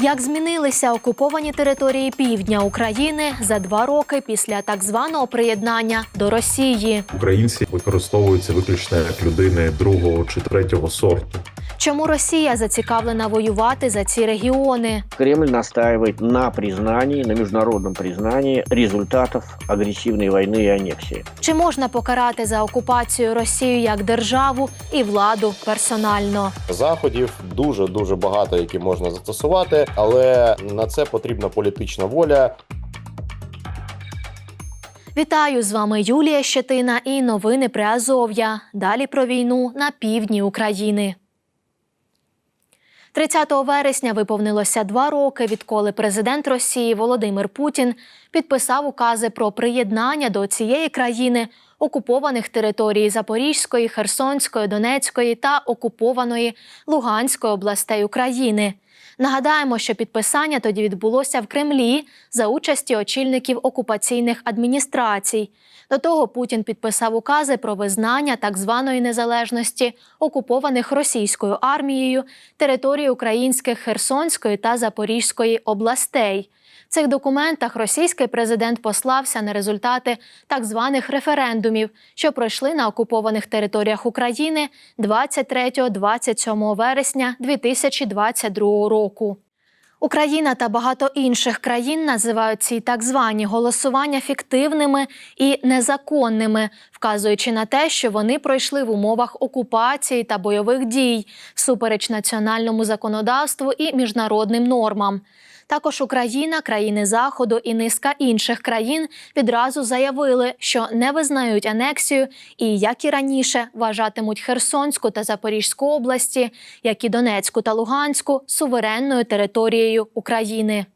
Як змінилися окуповані території півдня України за два роки після так званого приєднання до Росії? Українці використовуються виключно як людини другого чи третього сорту. Чому Росія зацікавлена воювати за ці регіони? Кремль настаивает на признании, на международном признании результатов агрессивной войны и аннексии. Чи можна покарати за окупацію Росію як державу і владу персонально? Заходів дуже дуже багато, які можна застосувати, але на це потрібна політична воля. Вітаю з вами Юлія Щетина і новини Приазов'я. Далі про війну на півдні України. 30 вересня виповнилося два роки, відколи президент Росії Володимир Путін підписав укази про приєднання до цієї країни окупованих територій Запорізької, Херсонської, Донецької та окупованої Луганської областей України. Нагадаємо, що підписання тоді відбулося в Кремлі за участі очільників окупаційних адміністрацій. До того Путін підписав укази про визнання так званої незалежності окупованих російською армією територій українських Херсонської та Запорізької областей. Цих документах російський президент послався на результати так званих референдумів, що пройшли на окупованих територіях України 23-27 вересня 2022 року. Україна та багато інших країн називають ці так звані голосування фіктивними і незаконними, вказуючи на те, що вони пройшли в умовах окупації та бойових дій всупереч національному законодавству і міжнародним нормам. Також Україна, країни Заходу і низка інших країн відразу заявили, що не визнають анексію і, як і раніше, вважатимуть Херсонську та Запорізьку області, як і Донецьку та Луганську суверенною територією України.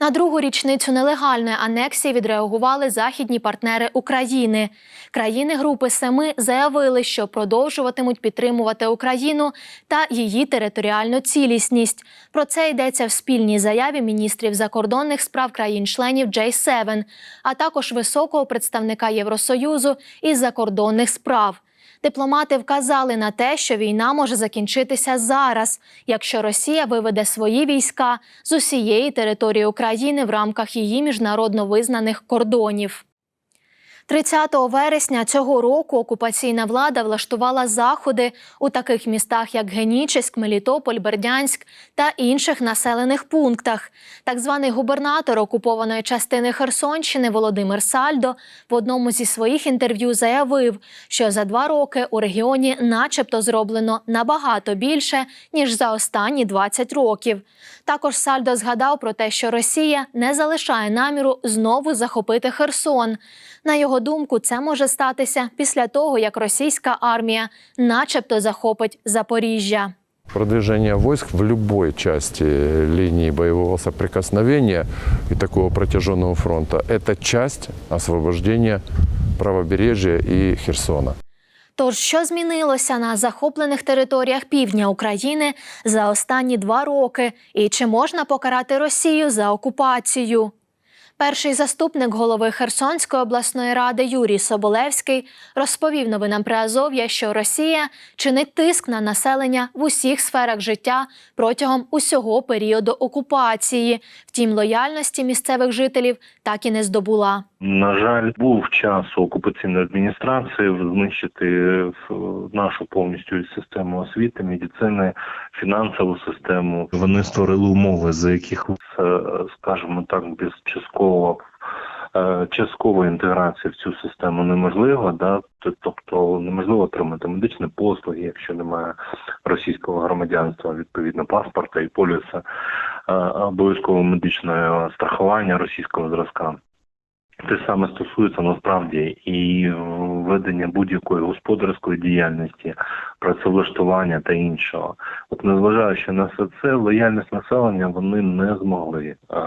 На другу річницю нелегальної анексії відреагували західні партнери України. Країни Групи Семи заявили, що продовжуватимуть підтримувати Україну та її територіальну цілісність. Про це йдеться в спільній заяві міністрів закордонних справ країн-членів J7, а також високого представника Євросоюзу із закордонних справ. Дипломати вказали на те, що війна може закінчитися зараз, якщо Росія виведе свої війська з усієї території України в рамках її міжнародно визнаних кордонів. 30 вересня цього року окупаційна влада влаштувала заходи у таких містах, як Генічеськ, Мелітополь, Бердянськ та інших населених пунктах. Так званий губернатор окупованої частини Херсонщини Володимир Сальдо в одному зі своїх інтерв'ю заявив, що за два роки у регіоні, начебто, зроблено набагато більше ніж за останні 20 років. Також Сальдо згадав про те, що Росія не залишає наміру знову захопити Херсон. На його думку, це може статися після того, як російська армія, начебто, захопить Запоріжжя. Продвижение войск в любой части линии боевого соприкосновения и такого протяженного фронта – это часть освобождения правобережья и Херсона. Тож, що змінилося на захоплених територіях півдня України за останні два роки, і чи можна покарати Росію за окупацію? Перший заступник голови Херсонської обласної ради Юрій Соболевський розповів новинам Приазов'я, що Росія чинить тиск на населення в усіх сферах життя протягом усього періоду окупації. Втім, лояльності місцевих жителів так і не здобула. На жаль, був час окупаційної адміністрації знищити е, нашу повністю систему освіти, медицини, фінансову систему. Вони створили умови, за яких, е, скажімо так, без часткового е, часткової інтеграції в цю систему неможливо, да тобто неможливо отримати медичні послуги, якщо немає російського громадянства, відповідно паспорта і полюса обов'язкового медичного страхування російського зразка. Те саме стосується насправді і ведення будь-якої господарської діяльності, працевлаштування та іншого. От незважаючи на все це, лояльність населення вони не змогли е,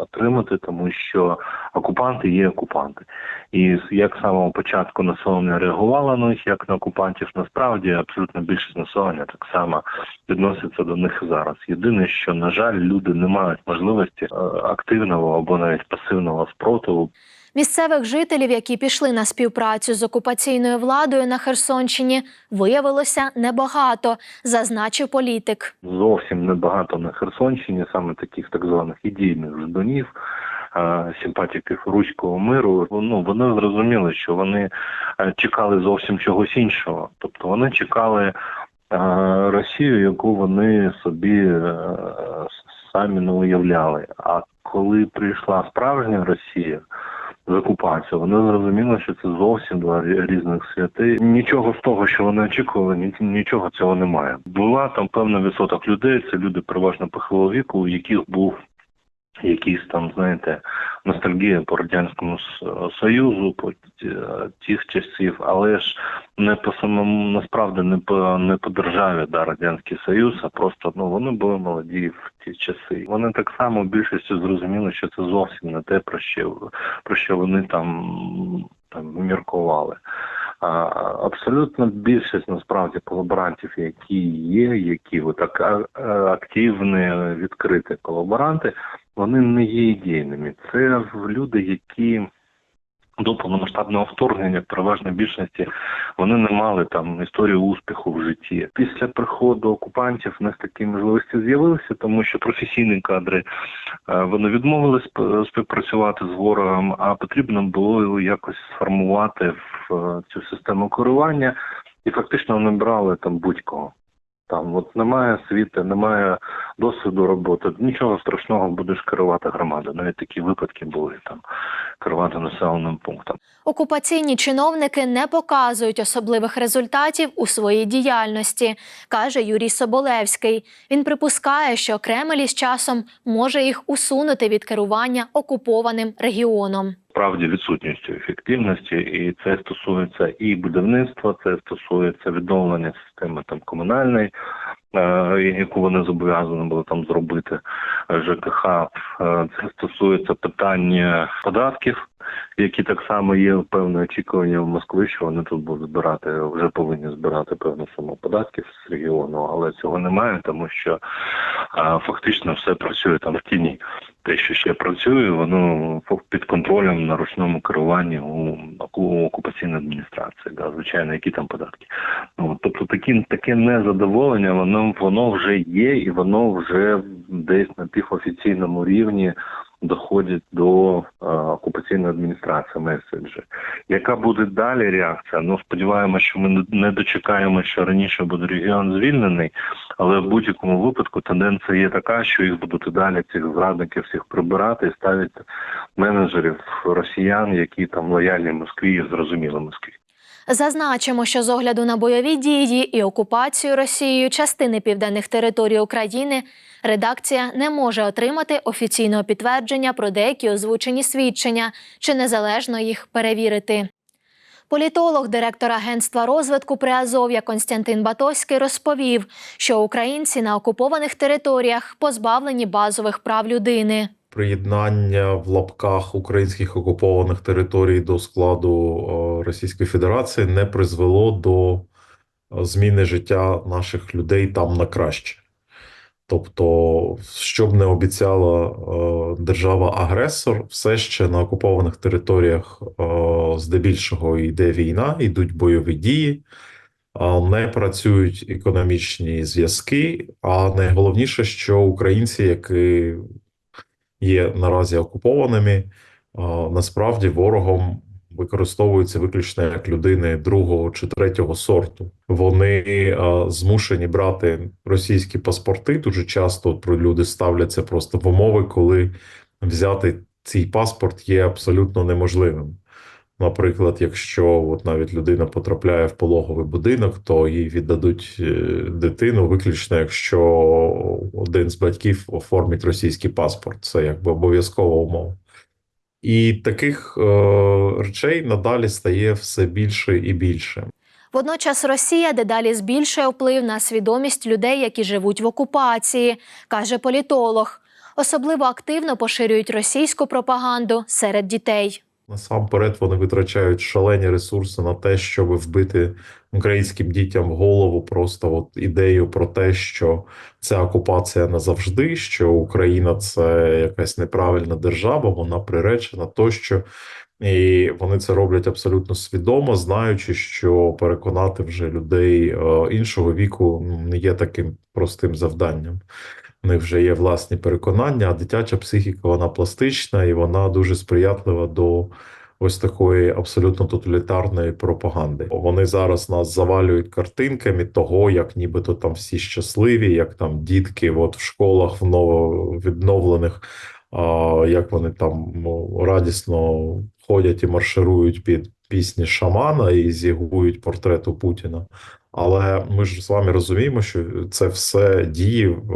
отримати, тому що окупанти є окупанти. І як з самого початку населення реагувало на них, як на окупантів, насправді абсолютно більшість населення так само відноситься до них зараз. Єдине, що на жаль, люди не мають можливості е, активного або навіть пасивного спротиву. Місцевих жителів, які пішли на співпрацю з окупаційною владою на Херсонщині, виявилося небагато, зазначив політик. Зовсім небагато на Херсонщині, саме таких так званих ідейних ждунів, е, симпатиків руського миру. Ну вони зрозуміли, що вони е, чекали зовсім чогось іншого. Тобто вони чекали е, Росію, яку вони собі самі не уявляли. А коли прийшла справжня Росія. З окупацією, вони зрозуміли, що це зовсім два різних святи. Нічого з того, що вони очікували, ні- нічого цього немає. Була там певний відсоток людей. Це люди переважно похилого віку, у яких був якийсь там, знаєте, ностальгія по радянському союзу, по тих часів, але ж не по самому насправді не по не по державі, да, радянський союз, а просто ну вони були молоді в ті часи. Вони так само більшістю зрозуміли, що це зовсім не те, про що про що вони там, там міркували. Абсолютно більшість насправді колаборантів, які є, які а- активні, відкриті колаборанти, вони не є ідейними. Це люди, які до повномасштабного вторгнення в переважній більшості вони не мали там історію успіху в житті. Після приходу окупантів в них такі можливості з'явилися, тому що професійні кадри е, вони відмовились співпрацювати з ворогом, а потрібно було якось сформувати в е, цю систему керування, і фактично вони брали там будь-кого. Там от немає світу, немає досвіду роботи. Нічого страшного будеш керувати громадою. Навіть такі випадки були там керувати населеним пунктом. Окупаційні чиновники не показують особливих результатів у своїй діяльності, каже Юрій Соболевський. Він припускає, що Кремль із часом може їх усунути від керування окупованим регіоном. Справді відсутністю ефективності, і це стосується і будівництва, це стосується відновлення системи там комунальної, е, яку вони зобов'язані були там зробити е, ЖКХ. Е, Це стосується питання податків, які так само є певне очікування в Москві, що вони тут будуть збирати, вже повинні збирати певну суму податків з регіону, але цього немає, тому що е, фактично все працює там в тіні те, що ще працює, воно під контролем на ручному керуванні у, у окупаційної адміністрації. Да, звичайно, які там податки. Ну, тобто такі, таке незадоволення, воно воно вже є, і воно вже десь на півофіційному рівні доходить до е, окупаційної адміністрації меседжі. Яка буде далі реакція? Ну сподіваємося, що ми не- дочекаємо, що раніше буде регіон звільнений, але в будь-якому випадку тенденція є така, що їх будуть далі цих зрадників всіх прибирати і ставити менеджерів росіян, які там лояльні Москві і зрозуміли Москві. Зазначимо, що з огляду на бойові дії і окупацію Росією частини південних територій України редакція не може отримати офіційного підтвердження про деякі озвучені свідчення чи незалежно їх перевірити. Політолог, директор Агентства розвитку Приазов'я Константин Батоський розповів, що українці на окупованих територіях позбавлені базових прав людини. Приєднання в лапках українських окупованих територій до складу е, Російської Федерації не призвело до е, зміни життя наших людей там на краще. Тобто, що б не обіцяла е, держава-агресор, все ще на окупованих територіях е, здебільшого йде війна, йдуть бойові дії, не працюють економічні зв'язки. А найголовніше, що українці, які є наразі окупованими, насправді ворогом використовуються виключно як людини другого чи третього сорту. Вони а, змушені брати російські паспорти. Дуже часто про люди ставляться просто в умови, коли взяти цей паспорт є абсолютно неможливим. Наприклад, якщо от навіть людина потрапляє в пологовий будинок, то їй віддадуть е, дитину виключно, якщо один з батьків оформить російський паспорт. Це якби обов'язкова умова. І таких е, речей надалі стає все більше і більше. Водночас Росія дедалі збільшує вплив на свідомість людей, які живуть в окупації, каже політолог. Особливо активно поширюють російську пропаганду серед дітей. Насамперед вони витрачають шалені ресурси на те, щоб вбити українським дітям в голову просто от ідею про те, що ця окупація назавжди, що Україна це якась неправильна держава, вона приречена тощо. І вони це роблять абсолютно свідомо, знаючи, що переконати вже людей е, іншого віку не є таким простим завданням. У них вже є власні переконання, а дитяча психіка вона пластична і вона дуже сприятлива до ось такої абсолютно тоталітарної пропаганди. Вони зараз нас завалюють картинками того, як нібито там всі щасливі, як там дітки от в школах в нововідновлених, як вони там ну, радісно ходять і марширують під пісні шамана і зігують портрету Путіна. Але ми ж з вами розуміємо, що це все діє в,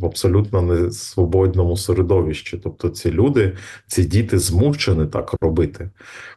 в абсолютно несвободному середовищі. Тобто ці люди, ці діти змушені так робити.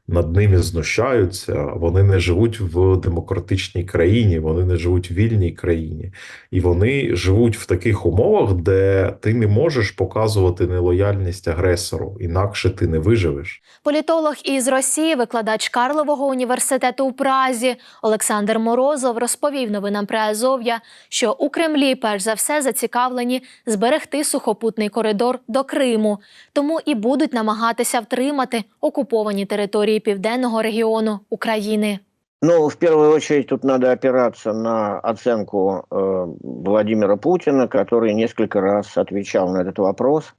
Над ними знущаються. Вони не живуть в демократичній країні, вони не живуть в вільній країні, і вони живуть в таких умовах, де ти не можеш показувати нелояльність агресору, інакше ти не виживеш. Політолог із Росії, викладач Карлового університету у Празі Олександр Морозов розповів новинам при Азов'я, що у Кремлі перш за все зацікавлені зберегти сухопутний коридор до Криму, тому і будуть намагатися втримати окуповані території південного регіону України. Ну, в первую очередь тут надо опираться на оценку э, Владимира Путина, который несколько раз отвечал на этот вопрос.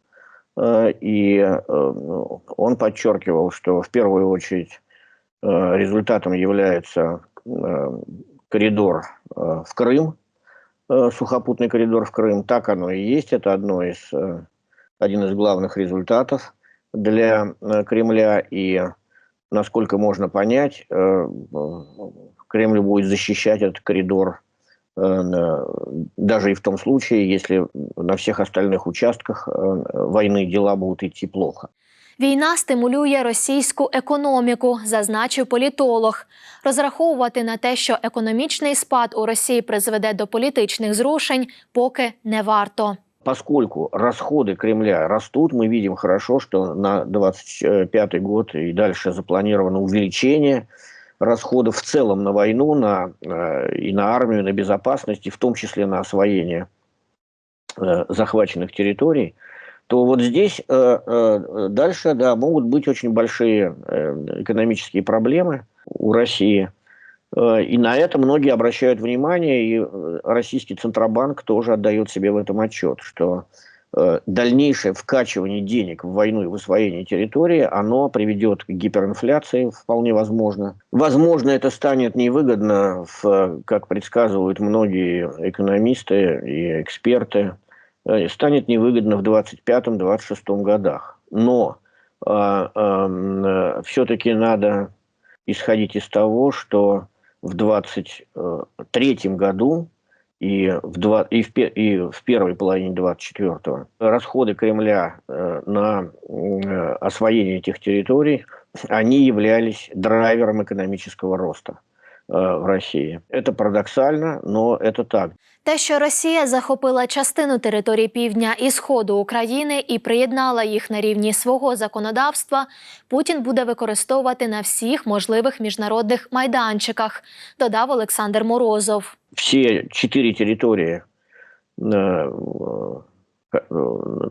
Э, и э, ну, он подчеркивал, что в первую очередь э, результатом является э, коридор э, в Крым, э, сухопутный коридор в Крым. Так оно и есть. Это одно из, э, один из главных результатов для Кремля. И насколько можно понять, Кремль будет защищать этот коридор даже и в том случае, если на всех остальных участках войны дела будут идти плохо. Війна стимулює російську економіку, зазначив політолог. Розраховувати на те, що економічний спад у Росії призведе до політичних зрушень, поки не варто. Поскольку расходы Кремля растут, мы видим хорошо, что на 2025 год и дальше запланировано увеличение расходов в целом на войну, на, э, и на армию, на безопасность, и в том числе на освоение э, захваченных территорий, то вот здесь э, э, дальше да, могут быть очень большие э, экономические проблемы у России. И на это многие обращают внимание, и российский Центробанк тоже отдает себе в этом отчет, что дальнейшее вкачивание денег в войну и в освоение территории, оно приведет к гиперинфляции, вполне возможно. Возможно, это станет невыгодно, в, как предсказывают многие экономисты и эксперты, станет невыгодно в 2025-2026 годах. Но все-таки надо исходить из того, что в 2023 году и в, два, и, в, и в первой половине 24 расходы Кремля э, на э, освоение этих территорий, они являлись драйвером экономического роста э, в России. Это парадоксально, но это так. Те, що Росія захопила частину території півдня і сходу України і приєднала їх на рівні свого законодавства, Путін буде використовувати на всіх можливих міжнародних майданчиках, додав Олександр Морозов. все четыре территории, э, э,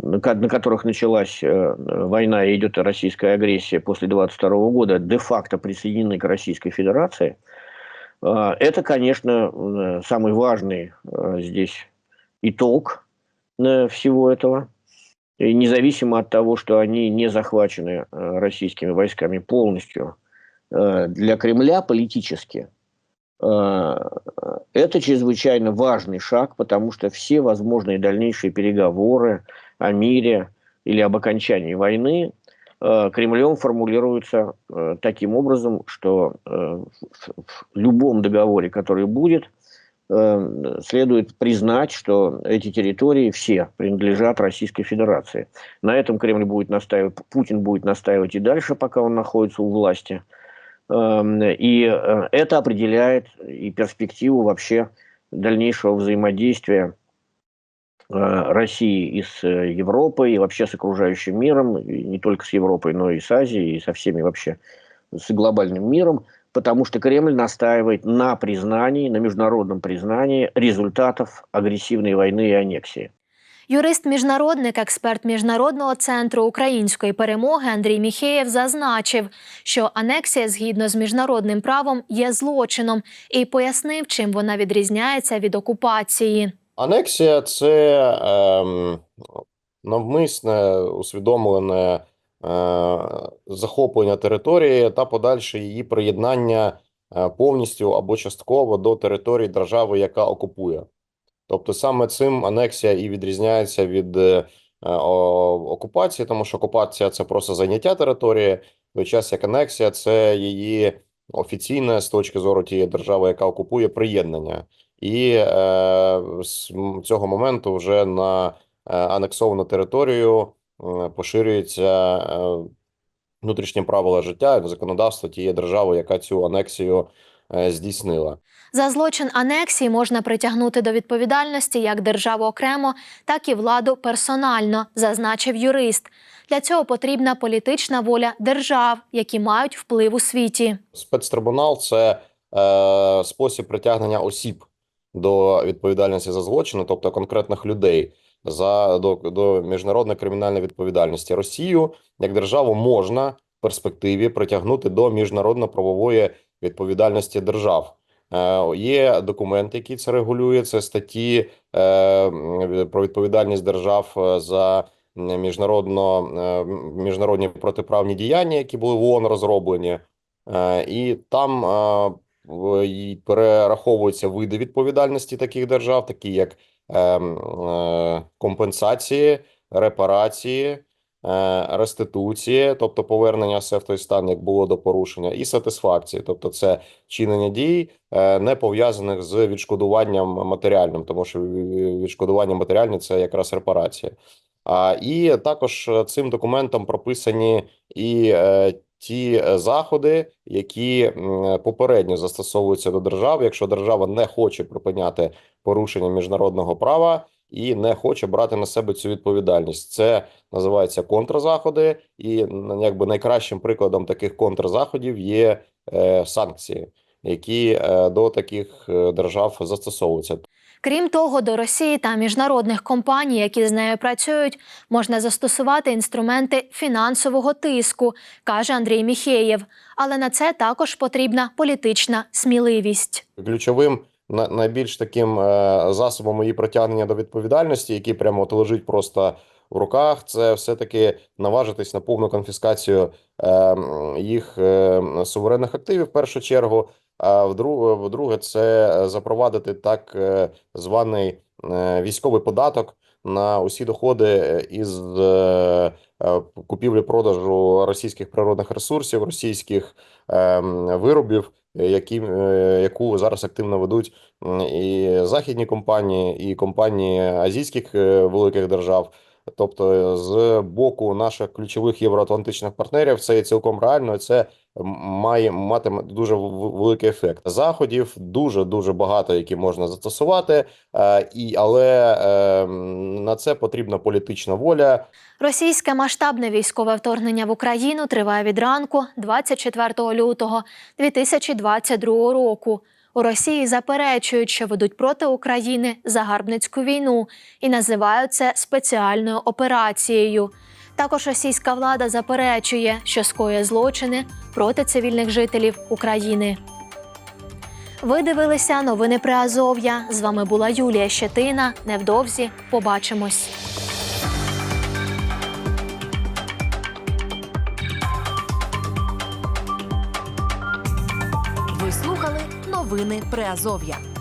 на ко- на которых началась э, война и идет российская агрессия после 22 года, де-факто присоединены к Российской Федерации, э, это, конечно, э, самый важный э, здесь итог э, всего этого. И независимо от того, что они не захвачены российскими войсками полностью, для Кремля политически это чрезвычайно важный шаг, потому что все возможные дальнейшие переговоры о мире или об окончании войны Кремлем формулируются э, таким образом, что э, в, любом договоре, который будет, э, следует признать, что эти территории все принадлежат Российской Федерации. На этом Кремль будет настаивать, Путин будет настаивать и дальше, пока он находится у власти. Эм, И э, это определяет и перспективу вообще дальнейшего взаимодействия э, России и с э, Европой, и вообще с окружающим миром, и не только с Европой, но и с Азией, и со всеми вообще, с глобальным миром, потому что Кремль настаивает на признании, на международном признании результатов агрессивной войны и аннексии. Юрист-міжнародник, експерт міжнародного центру української перемоги Андрій Міхеєв зазначив, що анексія згідно з міжнародним правом є злочином, і пояснив, чим вона відрізняється від окупації. Анексія це ем, навмисне усвідомлене е, захоплення території та подальше її приєднання е, повністю або частково до території держави, яка окупує. Тобто саме цим анексія і відрізняється від е, окупації, тому що окупація це просто зайняття території, той час як анексія це її офіційне з точки зору тієї держави, яка окупує приєднання. І е, з цього моменту вже на е, анексовану територію е, поширюється е, внутрішнє правила життя законодавство тієї держави, яка цю анексію е, здійснила. За злочин анексії можна притягнути до відповідальності як державу окремо, так і владу персонально, зазначив юрист. Для цього потрібна політична воля держав, які мають вплив у світі. Спецтрибунал це е, спосіб притягнення осіб до відповідальності за злочини, тобто конкретних людей, за до, до міжнародної кримінальної відповідальності. Росію як державу можна в перспективі притягнути до міжнародно-правової відповідальності держав. Е, Є документи, які це регулює. Це статті е, про відповідальність держав е, за міжнародно міжнародні протиправні діяння, які були в ООН розроблені. І там перераховуються види відповідальності таких держав, такі як е, е, компенсації, репарації, е, реституції, тобто повернення все в той стан, як було до порушення, і сатисфакції, тобто це чинення дій, е, не пов'язаних з відшкодуванням матеріальним, тому що відшкодування матеріальне це якраз репарація. А, і також цим документом прописані і ті е, заходи, які попередньо застосовуються до держави, якщо держава не хоче припиняти порушення міжнародного права і не хоче брати на себе цю відповідальність. Це називається контрзаходи, і якби найкращим прикладом таких контрзаходів є е, санкції, які е, до таких е, держав застосовуються. Крім того, до Росії та міжнародних компаній, які з нею працюють, можна застосувати інструменти фінансового тиску, каже Андрій Міхеєв. Але на це також потрібна політична сміливість. Ключовим на- найбільш таким е, засобом її притягнення до відповідальності, який прямо от лежить просто в руках, це все-таки наважитись на повну конфіскацію е, їх е, суверенних активів в першу чергу. А вдруге, це е, запровадити так е, званий е, військовий податок на усі доходи із купівлі-продажу російських природних ресурсів, російських е, виробів, які, яку зараз активно ведуть і західні компанії, і компанії азійських великих держав. Тобто, з боку наших ключових євроатлантичних партнерів, це є цілком реально. Це має мати дуже великий ефект. Заходів дуже дуже багато, які можна застосувати, е, і але е, на це потрібна політична воля. Російське масштабне військове вторгнення в Україну триває від ранку 24 лютого 2022 року. У Росії заперечують, що ведуть проти України загарбницьку війну і називають це спеціальною операцією. Також російська влада заперечує, що скоює злочини проти цивільних жителів України. Ви дивилися новини при Азов'я. З вами була Юлія Щетина. Невдовзі побачимось. Новини Приазов'я.